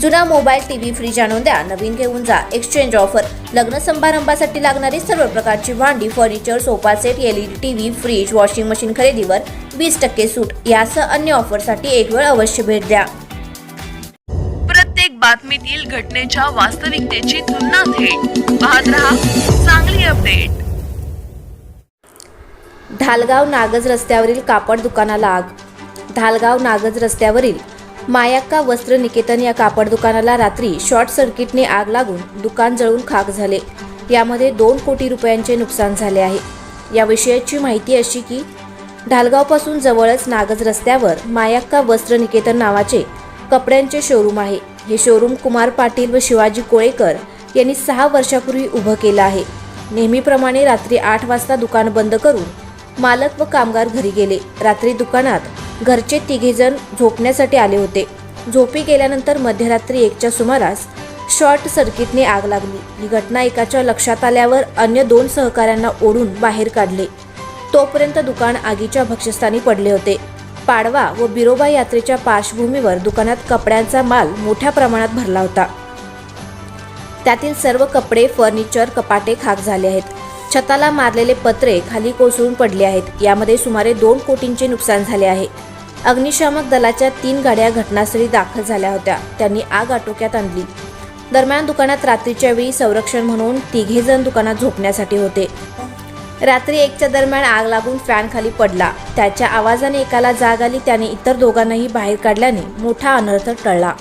जुना mobile TV fridge आणून द्या. नवीन घेऊन जा. एक्सचेंज ऑफर लग्न समारंभासाठी लागणारी सर्व प्रकारची भांडी furniture sofa set LED TV fridge washing machine खरेदीवर वीस टक्के सूट. यासह अन्य ऑफरसाठी एक वेळ अवश्य भेट द्या. प्रत्येक बातमीतील घटनेच्या वास्तविकतेची तुलना थेट. पाहत रहा चांगली अपडेट. ढालगाव नागज रस्त्यावरील कापड दुकानाला आग. ढालगाव नागज रस्त्यावरील मायाक्का वस्त्र निकेतन या कापड दुकानाला रात्री शॉर्ट सर्किटने आग लागून दुकान जळून खाक झाले. यामध्ये दोन कोटी रुपयांचे नुकसान झाले आहे. याविषयीची माहिती अशी की ढालगावपासून जवळच नागज रस्त्यावर मायाक्का वस्त्र निकेतन नावाचे कपड्यांचे शोरूम आहे. हे शोरूम कुमार पाटील व शिवाजी कोळेकर यांनी सहा वर्षापूर्वी उभं केलं आहे. नेहमीप्रमाणे रात्री आठ वाजता दुकान बंद करून मालक व कामगार घरी गेले. रात्री दुकानात घरचे तिघेजण झोपण्यासाठी आले होते. झोपी गेल्यानंतर मध्यरात्री एकच्या सुमारास शॉर्ट सर्किटने आग लागली. ही घटना एकाच्या लक्षात आल्यावर अन्य दोन सहकाऱ्यांना ओढून बाहेर काढले. तोपर्यंत दुकान आगीच्या भक्षस्थानी पडले होते. पाडवा व बिरोबा यात्रेच्या पार्श्वभूमीवर दुकानात कपड्यांचा माल मोठ्या प्रमाणात भरला होता. त्यातील सर्व कपडे फर्निचर कपाटे खाक झाले आहेत. छताला मारलेले पत्रे खाली कोसळून पडले आहेत. यामध्ये सुमारे दोन कोटींचे नुकसान झाले आहे. अग्निशामक दलाच्या तीन गाड्या घटनास्थळी दाखल झाल्या होत्या. त्यांनी आग आटोक्यात आणली. दरम्यान दुकानात रात्रीच्या वेळी संरक्षण म्हणून तिघे जण दुकानात झोपण्यासाठी होते. रात्री एकच्या दरम्यान आग लागून फॅन खाली पडला. त्याच्या आवाजाने एकाला जाग आली त्याने इतर दोघांनाही बाहेर काढल्याने मोठा अनर्थ टळला.